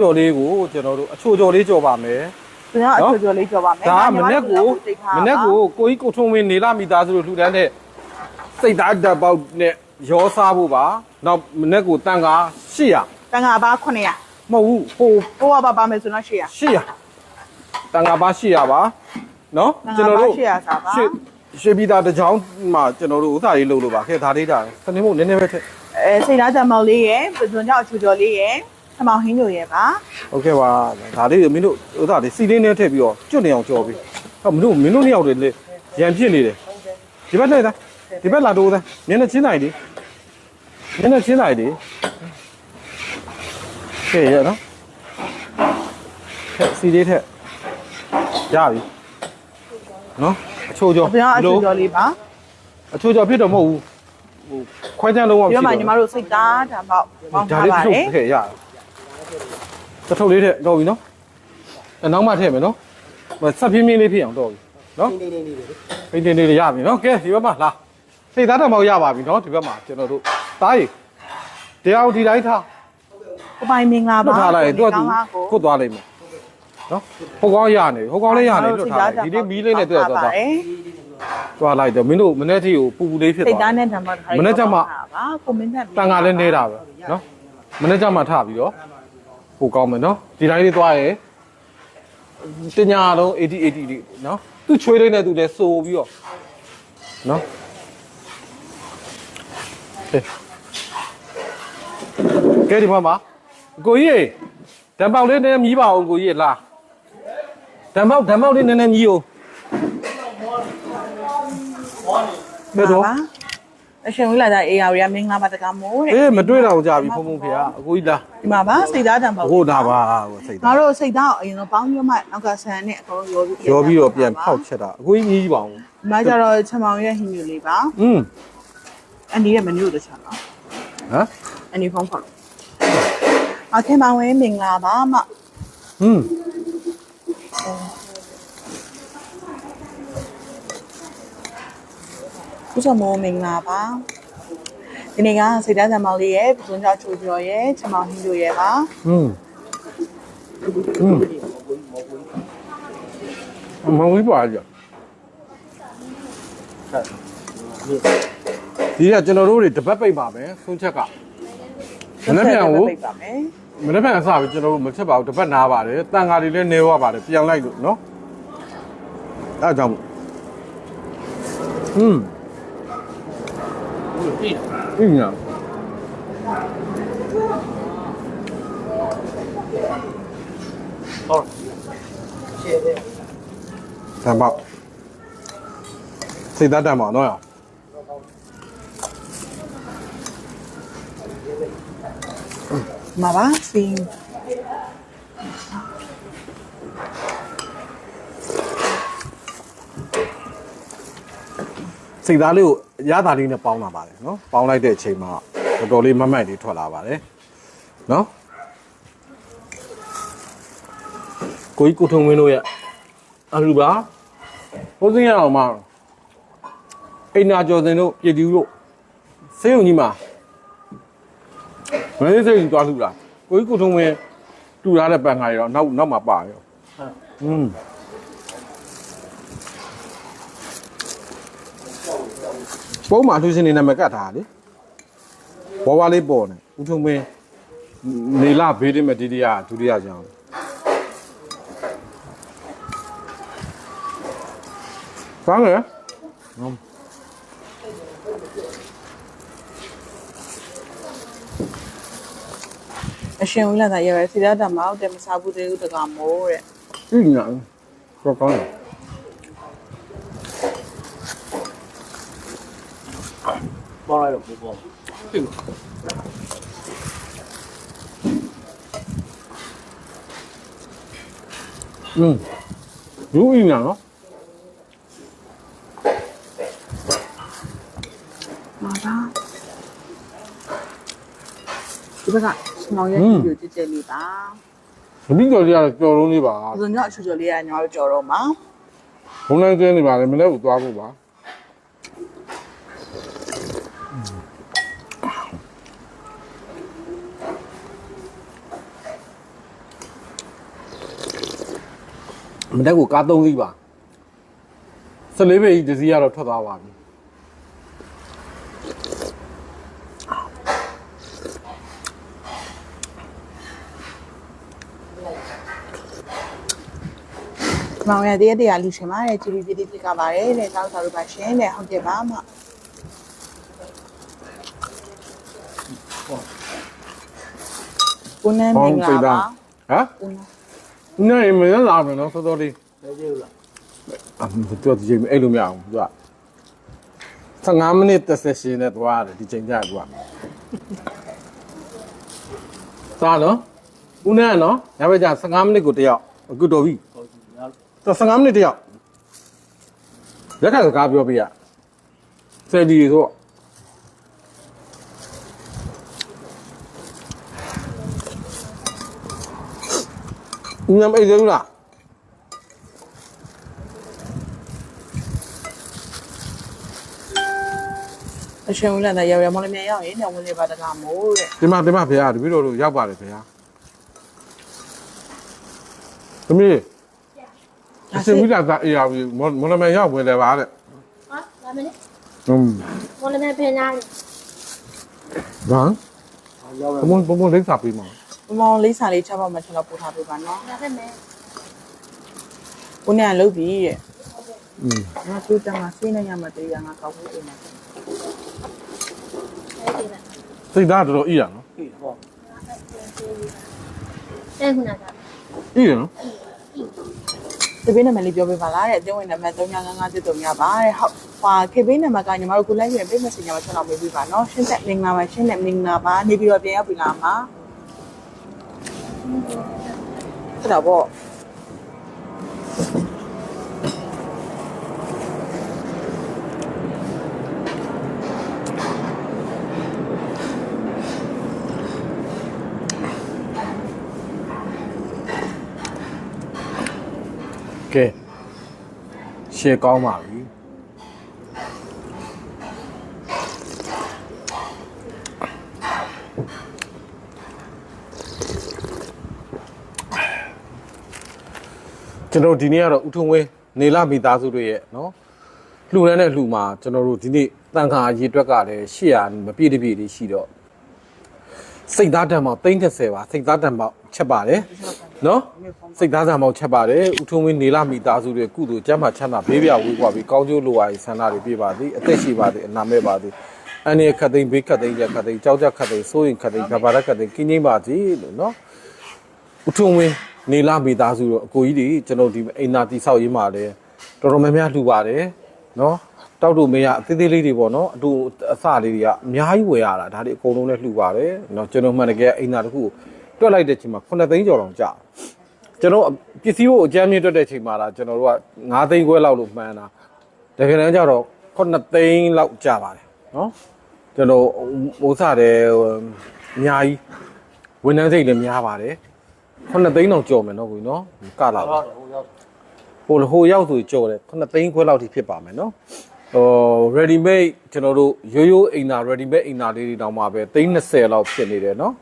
ကြော်လေးကိုကျွန်တော်တို့အချိုကြော်လေးကြော်ပါမယ်သူကအချိုချိုလေးကြော်ပါမယ်ဒါကမနေ့ကိုမနေ့ကိုကိုကြီးကိုထုံးဝင်းနေလာမိသားစုတို့လှူဒန်းတဲ့စိတ်သားဓာတ်ပေါက်နဲ့ရောစားဖို့ပါနောက်မနေ့ကိုတန်ကား800တန်ခါပါ900မဟုတ်ဘူးဟိုဟိုကပါပါမယ်ဆိုတော့800 800တန်ကားပါ800ပါနော်တန်ခါပါ800စားပါရှေ့ရှေ့ပြီးသားတစ်ချောင်းမှာကျွန်တော်တို့ဥစားလေးလုပ်လို့ပါခဲ့ဒါလေးတာစနေမို့နည်းနည်းပဲထည့်အဲစိတ်သားတံမောင်လေးရယ်ပဇွန်ကြောင့်အချိုချိုလေးရယ် ထမောင်ဟင်းညိုရယ်ပါဟုတ်ကဲ့ပါဒါလေးမင်းတို့ဥစားလေးစီလေးနဲ့ထည့်ပြီးတော့ကျွတ်နေအောင်ကြော်ပြီးဟောမင်းတို့မင်းတို့နှစ်ယောက်တည်းလေရန်ဖြစ်နေတယ်ဒီဘက်လိုက်သားဒီဘက်လာတော့သားမျက်နှာချင်းလိုက်ဒီမျက်နှာချင်းလိုက်ဒီကဲရနော်ထက်စီလေးထက်ရပြီနော်အချိုးကြောပဇွန်ကအချိုချိုလေးပါအချိုးကြောဖြစ်တော့မဟုတ်ဘူးဟိုခွဲချမ်းလုံးအောင်ပြီးရှိတော့မှတော့ညီမတို့စိတ်သားတံမောင်ပေါင်းဒါထားလေးပါတစ်တထုယ်ပ်ထည့်ရ တထုပ်လေးထည့်တော့ပြီနော်အနောက်မှထည့်မယ်နော်ဆက်ပြင်းပြင်းလေးဖြစ်အောင်တော့ပြီနော်နေနေနေနေနေနေရပြီနော်ကဲဒီဘက်မှာလာစိတ်သားတော်မောက်ရပါပြီနော်ဒီဘက်မှာကျွန်တော်တို့သားရီတရားဒီတိုင်းထားကိုပိုင်မင်္ဂလာလွပါတ်ထားလိုက်သူကသူကိုကုတ်သွားလိုက်မယ်နော်ဟိုကောင်းရနေဟိုကောင်းလေးရနေလွတ်ထားလိုက်ဒီနေ့မီးလေးနဲ့တွေ့တော့သွားသွားလိုက်တော့မင်းတို့မနေ့ထိကိုပူပူလေးဖြစ်စိတ်သွားသားနဲ့တံမောင်မနေ့ကမှပါကိုမင်းနဲ့တန်ကလည်းနေတာပဲနော်မနေ့ကမှထပြီးတော့ ပိုကောင်းမယ်နော်ဒီတိုင်းလေးသွားရဲတညာလုံး80 80လေးနော်သူ့ချွေးလေးနဲ့သူလည်းစိုးပြီးတော့နော်ကဲကဲဒီမှာပါကိုကြီးဓာတ်ပေါက်လေးနည်းနည်းမြည်ပါအောင်ကိုကြီးလာဓာတ်ပေါက်ဓာတ်ပေါက်လေးနည်းနည်းမြည်အောင်ဘယ်တော့ အရှင်ဝင်လာတဲ့အေယာရီကမင်္ဂလာပါတကမိုးတဲ့ အေးမတွေ့တော့ကြပြီဖုံဖုံဖေကအကိုကြီးလာ ဒီမှာပါစိတ်သားတံမောင် ဟိုဒါပါဟိုစိတ် ငါတို့စိတ်သားကိုအရင်တော့ပေါင်းပြီးတော့မှနောက်ကဆန်နဲ့အကုန်လုံးရောပြီး ရောပြီးတော့ပြန်ဖောက်ချက်တာအကိုကြီးမြည်ပါအောင် ဒီမှာကျတော့ချမောင်ရဲ့ဟင်းညူလေးပါ อืม အန်ဒီရဲ့မနူတစ်ချက်ပါ ဟမ် အန်ဒီဖုန်းခေါ်လို့အခင်မောင်ဝဲမင်္ဂလာပါမ อืม ဦးစမောမင်္ဂလာပါဒီနေ့ကစိတ်သားတံမောင်လေးရဲ့ဘုံချောချိုကျော်ရဲ့ချမောင်ဟင်းညူရဲ့ပါ อืมอืมမဝေးပါကြဒီကကျွန်တော်တို့တွေတပတ်ပိတ်ပါမယ်ဆုံးချက်ကမနေ့ပြန်ကို ပြပါမယ် မနေ့ပြန်အစားပြီကျွန်တော်တို့မချက်ပါဘူးတပတ်နားပါတယ်တန်ဃာတွေလည်းနေဝပါတယ်ပြန်လိုက်လို့နော်အဲဒါကြောင့်อืม อืมညာတန်ပေါက်စိတ်သားတန်ပေါက်နော်ရဒီမှာပါဖ စိတ်သားလေးကိုရသားလေးနဲ့ပေါင်းလာပါတယ်နော်ပေါင်းလိုက်တဲ့အချိန်မှာတော်တော်လေးမတ်မတ်လေးထွက်လာပါတယ်နော်ကိုကြီးကိုထုံဝင်းတို့ရဲ့အလူပါဟိုစင်းရအောင်မအိမ်နာကျော်စင်တို့ပြည်သူတို့စေးုံကြီးမှာမင်းစိတ်ကြီးသွားလှူလာကိုကြီးကိုထုံဝင်းတူထားတဲ့ပန်ခါရောနောက်နောက်မှာပါရောဟုတ်อืม ပုံမှန်အထူးရှင်နေနာမည်ကတ်ထားတာလေဘဝလေးပေါ်နေဥထုံမင်းနေလာဘေးတင်မဲ့ဒုတိယဒုတိယကြောင်းကောင်းတယ်နော်အရှင်ဝင်လာတဲ့ရဲ့စိတ်သားတံမောင်တဲ့မစားဘူးသေးဘူးတကမိုးတဲ့ပြညာကောကောင်းတယ် ပေါ်လိုက်တော့ပေါ်ပေါ်อืมဘူးအင်းနော်မှာပါဒီဘက်ကချမောင်ရဲ့ဟင်းညူကြည့်ကြလေးပါမပြီးကြော်လေးကတော့ကြော်လုံးလေးပါဘုံကြောင့်အချိုချိုလေးကညီမတို့ကြော်တော့မှာဘုံနိုင်ကျင်းနေပါလေမနေ့ကသွားဖို့ပါ မတက်ကိုကား3စီးပါ14ပေကြီးတစ်စီးကတော့ထွက်သွားပါပြီမောင်ရတဲ့တရားလူရှင်ပါတယ် GB ပြည်ပြည်ဖြစ်ကပါတယ်တဲ့တောက်စားလို့ပါရှင်တဲ့ဟုတ်ကဲ့ပါမကိုနန်းမင်္ဂလာပါဟမ် ကိုနန်းနေမင်းလာမယ်နော်စောစောလေးအမ်တော်ဒီချိန်အဲ့လိုမရအောင်သူက15မိနစ်တစ်ဆက်ရှင်နဲ့သွားတယ်ဒီချိန်ကျသူကစားနော်ဦးနဲ့နော်ညဘက်ကျ15မိနစ်ကိုတယောက်အခုတော်ပြီတော့15မိနစ်တယောက်ရက်ခါစကားပြောပြရဆယ်ဒီဆို ဦးညမအိတ်သေးဘူးလားအရှင်ဦးလည်းတော့ရောက်ရမော်လမြိုင်ရောက်ရင်ညဝင်လေပါတကမို့တဲ့ဒီမှာဒီမှာဖေရတပည့်တော်တို့ရောက်ပါတယ်ဖေရသမီးအစင်ဝိလာသာအေးရပြီမော်လမြိုင်ရောက်ဝင်တယ်ပါတဲ့ဟာဒါမင်းဟွန်းဘောလည်းမဖင်လာဘာဘုံဘုံဘုံလိမ့်စာပေးမှာ မောင်လေးစာလေးချက်ပါမှချက်တော့ပို့ထားပေးပါနော်ဒါပဲမယ်ကိုနန်းလုတ်ပြီတဲ့อืมငါသူ့တမှာစိနေရမှာတရားငါကောက်ဖို့အိမ်မှာအဲ့ဒီလားစိတ်သားတော်တော်အေးရနော်တဲ့ခုနကအေးရနော်တပင်းနံပါတ်လေးပြောပေးပါလားတဲ့အတင်းဝင်နံပါတ်3955တိတုံရပါတဲ့ဟုတ်ဟာခေပေးနံပါတ်ကညီမတို့ကိုလိုက်ရင်ပေးမစင်ညာမချက်တော့မေးပြပါနော်ရှင်းသက်မင်္ဂလာပါရှင်းသက်မင်္ဂလာပါနေပြီးတော့ပြန်ရောက်ပြီလားမှာ အဲ့တော့ဗောကဲရှေ့ကောင်းပါ ကျွန်တော်ဒီနေ့ကတော့ဥထုံဝင်းနေလာမိသားစုတွေရဲ့နော်လှူရမ်းတဲ့လှူမှာကျွန်တော်တို့ဒီနေ့တန်ခါရေတွက်ကလည်း800မပြည့်တပြည့်လေးရှိတော့စိတ်သားတံပေါင်း30ပါစိတ်သားတံပေါင်းချက်ပါတယ်နော်စိတ်သားတံပေါင်းချက်ပါတယ်ဥထုံဝင်းနေလာမိသားစုတွေကုသိုလ်ကျမ်းမာချမ်းသာဘေးပြဝေးကွာပြီးကောင်းကျိုးလိုပါရေးဆန္ဒတွေပြပါသည်အသက်ရှိပါသည်အနာမဲ့ပါသည်အန္တရာယ်ခတ်သိမ်းဘေးခတ်သိမ်းရခတ်သိမ်းကြောက်ကြခတ်သိမ်းစိုးရင်ခတ်သိမ်းကဘာရခတ်သိမ်းကင်းငိမ့်ပါသည်လို့နော်ဥထုံဝင်း နေလာမိသားစုတော့အကိုကြီးတွေကျွန်တော်ဒီအိမ်နာတိဆောက်ရေးမှာလည်းတော်တော်များများလှူပါတယ်နော်တောက်တူမေးရအသေးသေးလေးတွေပေါ့နော်အတူအစလေးတွေကအများကြီးဝယ်ရတာဒါတွေအကုန်လုံးလည်းလှူပါတယ်နော်ကျွန်တော်မှန်တကယ်အိမ်နာတစ်ခုကိုတွက်လိုက်တဲ့ချိန်မှာ9သိန်းကျော်တောင်ကြာကျွန်တော်ပစ္စည်းကိုအကြမ်းမြင့်တွက်တဲ့ချိန်မှာလားကျွန်တော်တို့က9သိန်းခွဲလောက်လို့မှန်းတာတကယ်တမ်းကျတော့9သိန်းလောက်ကြာပါတယ်နော်ကျွန်တော်မိုးစားတယ်ဟိုအများကြီးဝန်ထမ်းစိတ်လည်းများပါတယ် ခုနှစ်သိန်းတော့ကြော်မယ်နော်ကိုကြီးနော်ကလာပါဟိုဟိုရောက်ဆိုကြော်တယ်ခုနှစ်သိန်းခွဲလောက်ထိဖြစ်ပါမယ်နော်ဟို ready made ကျွန်တော်တို့ရိုးရိုးအိမ်သာ ready made အိမ်သာလေးတွေတောင်မှပဲသိန်း20လောက်ဖြစ်နေတယ်နော်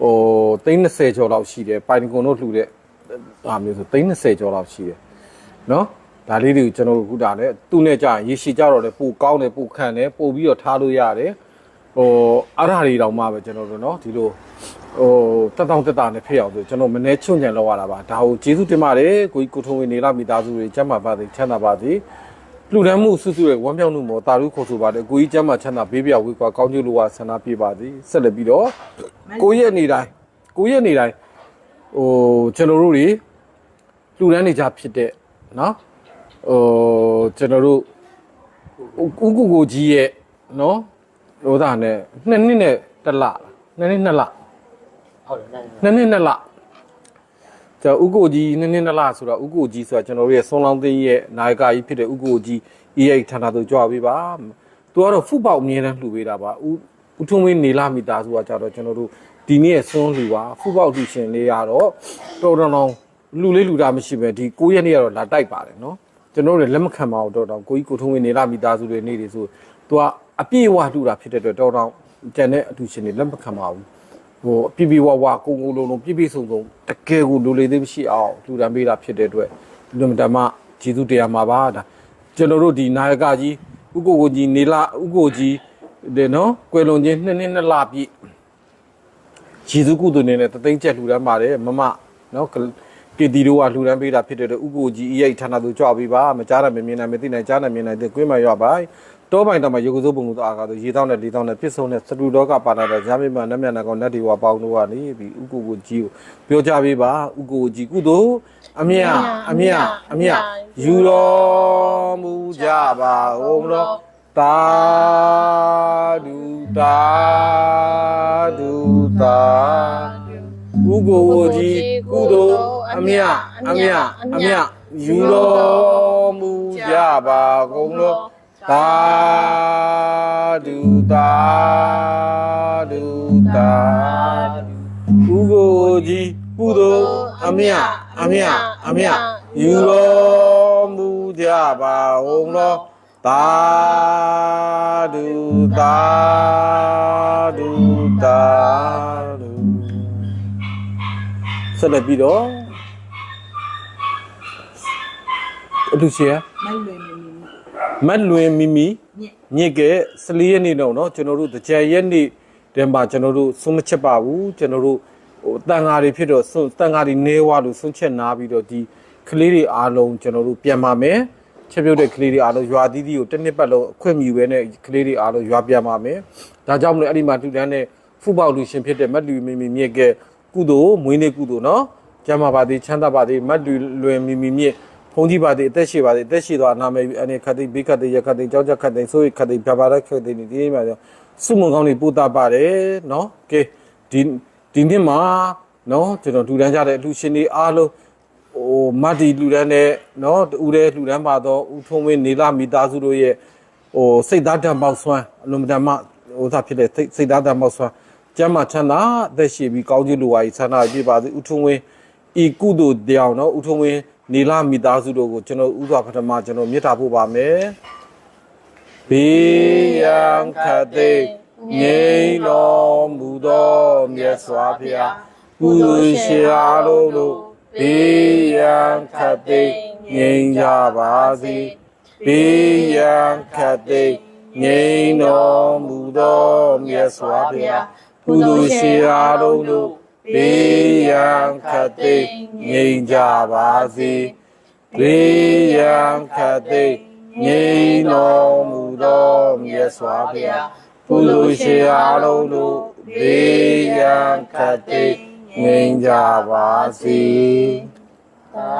ဟိုသိန်း20ကျော်လောက်ရှိတယ်ပိုင်ကွန်တို့လှူတဲ့ဟာမျိုးဆိုသိန်း20ကျော်လောက်ရှိတယ်နော်ဒါလေးတွေကိုကျွန်တော်တို့ခုတာလည်းသူ့နဲ့ကြာရင်ရေရှည်ကြတော့လည်းပိုကောင်းတယ်ပိုခံတယ်ပို့ပြီးတော့ထားလို့ရတယ်ဟိုအားရတွေတောင်မှပဲကျွန်တော်တို့နော်ဒီလို ဟိုတက်တောင့်တက်တာနဲ့ဖြစ်အောင်ဆိုကျွန်တော်မနေ့ချွန့်ကြံလောက်ရတာပါဒါကိုကျေးဇူးတင်ပါတယ်ကိုကြီးကိုထုံးဝင်နေလာမိသားစုတွေကျမ်းမာပါစေချမ်းသာပါစေလူဒန်းမှုစုစုရဲ့ဝမ်းမြောက်မှုမောတာရုခေါ်ဆိုပါတယ်ကိုကြီးကျမ်းမာချမ်းသာဘေးပြဝေးကွာကောင်းကျိုးလိုဝဆန္ဒပြပါစေဆက်လက်ပြီးတော့ကိုရဲ့အနေတိုင်းကိုရဲ့အနေတိုင်းဟိုကျွန်တော်တို့တွေလူဒန်းနေကြဖြစ်တဲ့နော်ဟိုကျွန်တော်တို့ဥကုကိုကြီးရဲ့နော်ဟိုဒါနဲ့နှစ်နှစ်နဲ့တစ်လလားနှစ်နှစ်နှစ်လ ဟုတ်တယ်နိုင်နှစ်နှစ်နှစ်လကျဥကိုကြီးနှစ်နှစ်နှစ်လဆိုတော့ဥကိုကြီးဆိုတာကျွန်တော်တို့ရဲ့ဆွန်လောင်းသိန်းရဲ့နာယကကြီးဖြစ်တဲ့ဥကိုကြီး EA ဌာနသို့ကြွားပေးပါသူကတော့ဖုပေါက်အမြဲတမ်းလှူပေးတာပါဥဥထုံးဝင်းနေလာမိသားစုကကြတော့ကျွန်တော်တို့ဒီနေ့ဆွန်းလှူပါဖုပေါက်လှူရှင်လေးရတော့တော်တော်တော်လှူလေးလှူတာမရှိပဲဒီ9ရက်နေ့ကတော့လာတိုက်ပါတယ်နော်ကျွန်တော်တို့လည်းလက်မခံပါဘူးတော်တော်ကိုကြီးကိုထုံးဝင်းနေလာမိသားစုတွေနေတွေဆိုသူကအပြည့်အဝလှူတာဖြစ်တဲ့အတွက်တော်တော်ကျန်တဲ့အတူရှင်တွေလက်မခံပါဘူး ဟိုပြပြဝဝကိုကိုလုံးလုံးပြပြဆုံဆုံတကယ်ကိုလူလေသေးမရှိအောင်လူတန်းပေးတာဖြစ်တဲ့အတွက်လွန်မတမကျေးဇူးတရားမှာပါဒါကျွန်တော်တို့ဒီနာယကကြီးဥက္ကိုကိုကြီးနေလာဥက္ကိုကြီးတဲ့နော်ကွယ်လွန်ခြင်းနှစ်နှစ်နှစ်လပြည့်ကျေးဇူးကုသိုလ်နေနဲ့တသိန်းကျက်လှူဒန်းပါတယ်မမနော်ကေတီတို့ကလှူဒန်းပေးတာဖြစ်တဲ့အတွက်ဥက္ကိုကြီးအရေးဌာနသူကြွပေးပါမကြားရမမြင်နိုင်မသိနိုင်ကြားနိုင်မြင်နိုင်တဲ့ကွင်းမရွပါ တောပိုင်တမှာရေကုစိုးပုံကူတော့အာကာတော့ရေတောင်းနဲ့လေတောင်းနဲ့ပြစ်ဆုံးနဲ့စတူတော့ကပါလာတဲ့ဂျာမင်မနတ်မြတ်နာကောင်နတ်ဒီဝါပေါင်းတို့ကနေပြီးဥက္ကိုကိုကြီးကိုပြောကြပေးပါဥက္ကိုကြီးကုသိုလ်အမြတ်အမြတ်အမြတ်ယူတော်မူကြပါဦးမလို့တာဒူတာဒူတာဥက္ကိုကြီးကုသိုလ်အမြတ်အမြတ်အမြတ်ယူတော်မူကြပါကုန်လို့ တာဒူတာဒူတာဥက္ကိုကြီးကုသိုလ်အမြတ်အမြတ်အမြတ်ယူတော်မူကြပါကုန်လို့တာဒူတာဒူတာဒူဆက်လက်ပြီးတော့အလူရှင်မိုက်လွယ်နေနေ မတ်လွင်မီမီ ညက် ညစ်ကဲ14ရက်နေ့တော့เนาะကျွန်တော်တို့တကြံရက်နေ့တည်းမှာကျွန်တော်တို့ဆုံးမချက်ပါဘူးကျွန်တော်တို့ဟိုတန်ဃာတွေဖြစ်တော့ဆုံးတန်ဃာတွေနေဝါလို့ဆုံးချက်နာပြီးတော့ဒီကလေးတွေအားလုံးကျွန်တော်တို့ပြန်ပါမယ်ချက်ပြုတ်တဲ့ကလေးတွေအားလုံးရွာသီးသီးကိုတစ်နှစ်ပတ်လုံးအခွင့်မြူပဲနဲ့ကလေးတွေအားလုံးရွာပြန်ပါမယ်ဒါကြောင့်မလို့အဲ့ဒီမှာတူတန်းတဲ့ဖူပေါလူရှင်ဖြစ်တဲ့မတ်လူမီမီမြစ်ကဲကုသိုလ်မွေးနေ့ကုသိုလ်เนาะကျမ်းမာပါသေးချမ်းသာပါသေးမတ်လူလွင်မီမီမြစ် ဖုံးကြီးပါသည်အသက်ရှိပါသည်အသက်ရှိသောအနာမေအနေခတ်သိဘေးခတ်သိရခတ်သိကြောက်ကြခတ်သိဆိုးရခတ်သိပြပါရခတ်သိနေဒီနေ့မှာစုမုံကောင်းတွေပူတာပါတယ်နော်ကဲဒီဒီနေ့မှာနော်ကျွန်တော်လူတန်းကြတဲ့အလူရှင်တွေအားလုံးဟိုမတ်တီလူတန်းနဲ့နော်တူတဲ့လူတန်းပါတော့ဦးထုံးဝင်းနေလာမိသားစုတို့ရဲ့ဟိုစိတ်သားဓာတ်ပေါက်ဆွမ်းအလွန်တမဟိုသာဖြစ်တဲ့စိတ်သားဓာတ်ပေါက်ဆွမ်းကျမ်းမာချမ်းသာအသက်ရှိပြီးကောင်းကျိုးလိုဝါကြီးဆန္ဒပြပါစေဦးထုံးဝင်းဤကုသိုလ်တရားနော်ဦးထုံးဝင်း နေလာမိသားစုတို့ကိုကျွန်တော်ဥစွာပထမကျွန်တော်မေတ္တာပို့ပါမယ်ဘေးရန်ခတ်သိမ်းငြိမ်းတော်မူသောမြတ်စွာဘုရားကုသိုလ်ရှင်အားလုံးတို့ဘေးရန်ခတ်သိမ်းငြိမ်းကြပါစေဘေးရန်ခတ်သိမ်းငြိမ်းတော်မူသောမြတ်စွာဘုရားကုသိုလ်ရှင်အားလုံးတို့ ဘေးရန်ခတ်သိမ်းငြိမ်းကြပါစေဘေးရန်ခတ်သိမ်းငြိမ်းတော်မူသောမြတ်စွာဘုရားကုသိုလ်ရှင်အားလုံးတို့ဘေးရန်ခတ်သိမ်းငြိမ်းကြပါစေသာ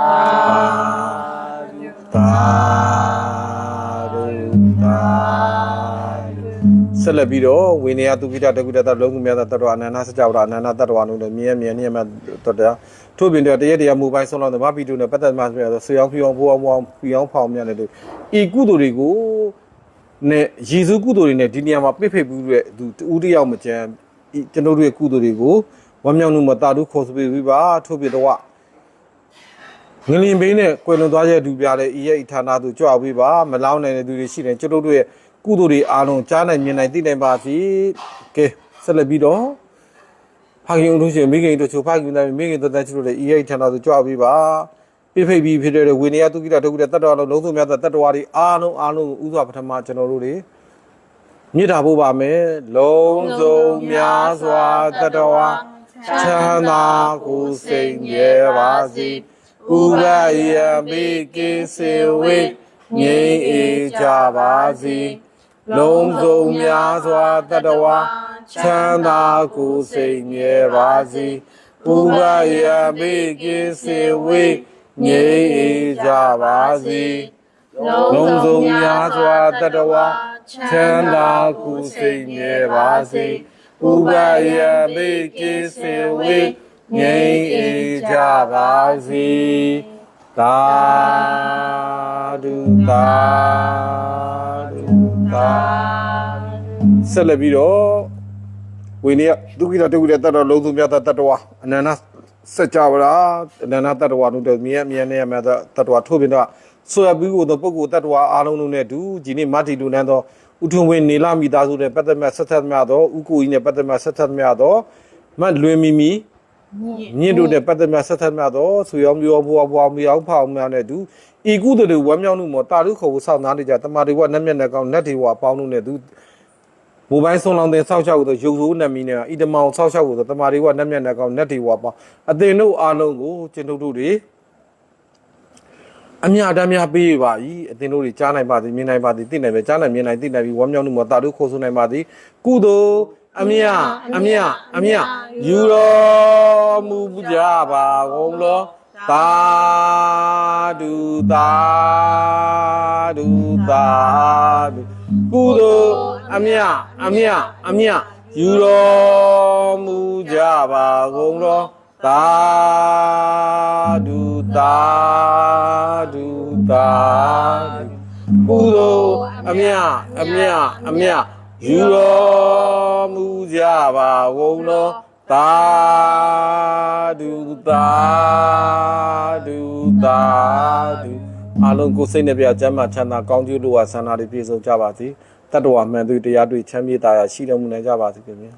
ဓုသာဓု ဆက်လက်ပြီးတော့ဝိနည်းသူခိတတကုတတလုံးကူမြတ်တတ္တဝအနန္တစကြဝဠာအနန္တတတ္တဝနုလည်းမြဲမြဲမြဲမြဲတတ္တထို့ပြင်တော့တရက်တရက်မူပိုင်းဆုံးလောက်သမားပီတုနဲ့ပတ်သက်မှဆိုရတော့ဆွေအောင်ဖြူအောင်ဖိုးအောင်ဘောအောင်ဖြူအောင်ဖောင်မြတ်တယ်လို့ဤကုသိုလ်တွေကိုနဲ့ယေရှုကုသိုလ်တွေနဲ့ဒီနေရာမှာပြိဖိတ်ပြီးတဲ့သူတူတယောက်မကြမ်းဤကျွန်တော်တို့ရဲ့ကုသိုလ်တွေကိုဝမ်းမြောက်မှုမတာတုခေါ်ဆိုပြီးပါထို့ပြင်တော့ငလင်ဘိန်းနဲ့ကွယ်လွန်သွားတဲ့သူပြတဲ့ဤရဲ့ဤဌာနသူကြွပေးပါမလောင်းနိုင်တဲ့သူတွေရှိတယ်ကျွန်တော်တို့ရဲ့ ကုသိုလ်တွေအားလုံးကြားနိုင်မြင်နိုင်သိနိုင်ပါစေကဲဆက်လက်ပြီးတော့ဖခင်တို့ရှင်မိခင်တို့ချိုဖခင်တို့မိခင်တို့တဲ့ချိုတို့လည်းဤရဲ့ဤဌာနသူကြွပေးပါပြိဖိတ်ပြီးဖြစ်တဲ့ဝိနည်းတုကိတဒုက္ခတတ္တဝါလုံးလုံးစုံများသောတတ္တဝါတွေအားလုံးအားလုံးဥစွာပထမကျွန်တော်တို့တွေမြစ်တာဖို့ပါမယ်လုံးစုံများစွာတတ္တဝါချမ်းသာကိုယ်စိတ်ရဲပါစေဥရယံမိကိစေဝိငြိမ်းအေးကြပါစေ လုံးစုံများစွာတတဝါချမ်းသာကိုယ်စိတ်မြဲပါစေဥရယံမိကိစေဝိငြိမ်းအေးကြပါစေလုံးစုံများစွာတတဝါချမ်းသာကိုယ်စိတ်မြဲပါစေဥရယံမိကိစေဝိငြိမ်းအေးကြပါစေသာဓုသာဓု သာဆက်လက်ပြီးတော့ဝိနည်းဒုက္ခိတဒုက္ခိတတတ္တလုံးစုံမြတ်တတ္တဝါအနန္တစัจ java ရာအနန္တတတ္တဝါတို့တဲ့မြဲမြဲနေရမြတ်တတ္တဝါထို့ပြင်တော့ဆွေပြီးကိုသောပုဂ္ဂိုလ်တတ္တဝါအားလုံးတို့နဲ့တူဒီနေ့မတ္တိလူနန်းသောဥထုံဝင်နေလာမိသားစုနဲ့ပတ်သက်မဲ့ဆက်သက်မြတ်သောဥကိုကြီးနဲ့ပတ်သက်မဲ့ဆက်သက်မြတ်သောမတ်လွင်မီမီမြင့်တို့တဲ့ပတ်သက်များဆက်သက်များတော့ဆွေရောမျိုးဘွားဘွားမြောက်ဖောက်များနဲ့သူ ဤကုသိုလ်တွေဝမ်းမြောက်မှုမောတာရုခေါ်ကိုစောင့်နာနေကြတမာတွေဝနက်မျက်နှာကောင်နတ်တွေဝအပေါင်းတို့နဲ့သူမိုဘိုင်းဆုံးလောင်းတဲ့ဆောက်ရှောက်ကိုရုပ်ဆိုးနတ်မီနဲ့ဣတမောင်ဆောက်ရှောက်ကိုတမာတွေဝနက်မျက်နှာကောင်နတ်တွေဝပေါင်းအသင်တို့အားလုံးကိုကျင်တို့တို့တွေအမြတ်တမ်းများပေးပါ၏အသင်တို့တွေကြားနိုင်ပါသည်မြင်နိုင်ပါသည်သိနိုင်ပဲကြားနိုင်မြင်နိုင်သိနိုင်ပြီးဝမ်းမြောက်မှုမှာတာတို့ခိုးဆိုနိုင်ပါသည်ကုသိုလ်အမြတ်အမြတ်အမြတ်ယူတော်မူကြပါကုန်လော သာဓုသာဓုသာဓုကုသိုလ်အမြတ်အမြတ်အမြတ်ယူတော်မူကြပါကုန်လောသာဓုသာဓုသာဓုကုသိုလ်အမြတ်အမြတ်အမြတ်ယူတော်မူကြပါကုန်လော သာဓုသာဓုသာဓုအလုံးကိုယ်စိတ်နှပြကျမ်းမာချမ်းသာကောင်းကျိုးတို့ဟာဆန္ဒတွေပြည့်စုံကြပါစေတတ္တဝါမှန်သူတရားတွေ့ချမ်းမြေ့တာရရှိတော်မူနိုင်ကြပါစေခင်ဗျာ